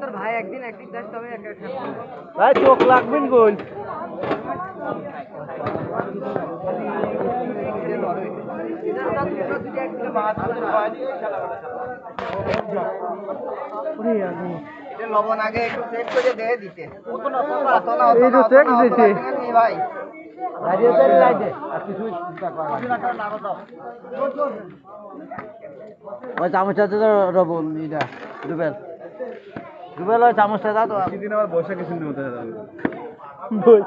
তোর ভাই একদিন একদিন যাস তবে এক এক ভাই চোখ লাগবেন গোল লবণ আগে একটু চেক করে দিয়ে দিতে। এই তো check দিছি। ভাই। ওই চামচটা তো রবো এটা রুবেল। রুবেল ওই চামচটা দাও তো। সেদিন আবার বৈশাখী শুনতে হতে বই।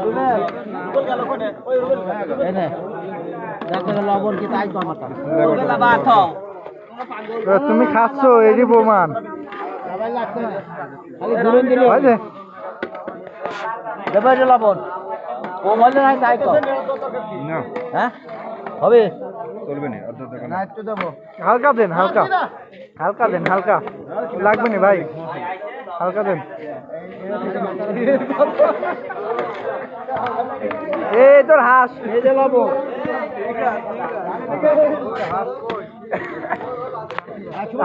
এনে দেখো লবণ কি তাই কমাতা তুমি খাচ্ছ এরই প্রমাণ। দেবে লবণ। ও বলে নাই তাই কম হ্যাঁ? হবে? চলবে না অর্ধ টাকা না একটু দেবো। হালকা দেন হালকা। হালকা দেন হালকা। লাগবে না ভাই? হালকা দেন। এই তোর হাঁস।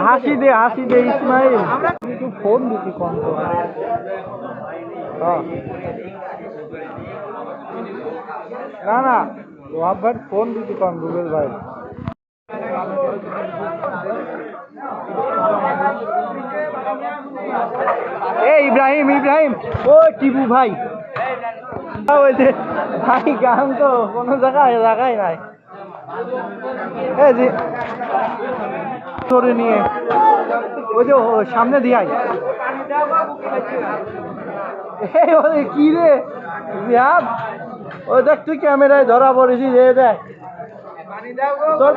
হাসি দে হাসি দে, ইসমাইল। একটু ফোন দিতি কম হ্যাঁ। না না ভাই ফোন দিতি কম, রুবেল ভাই। এ, ইব্রাহিম ইব্রাহিম। ও, টিপু ভাই। বলছে, ভাই, গান তো কোনো জায়গায় জায়গায় নাই। এই যে, ধরে নিয়ে, ওই যে সামনে দিয়াই এই কি রে? ও, দেখ, তুই ক্যামেরায় ধরা পড়েছিস এ দেখ। তোর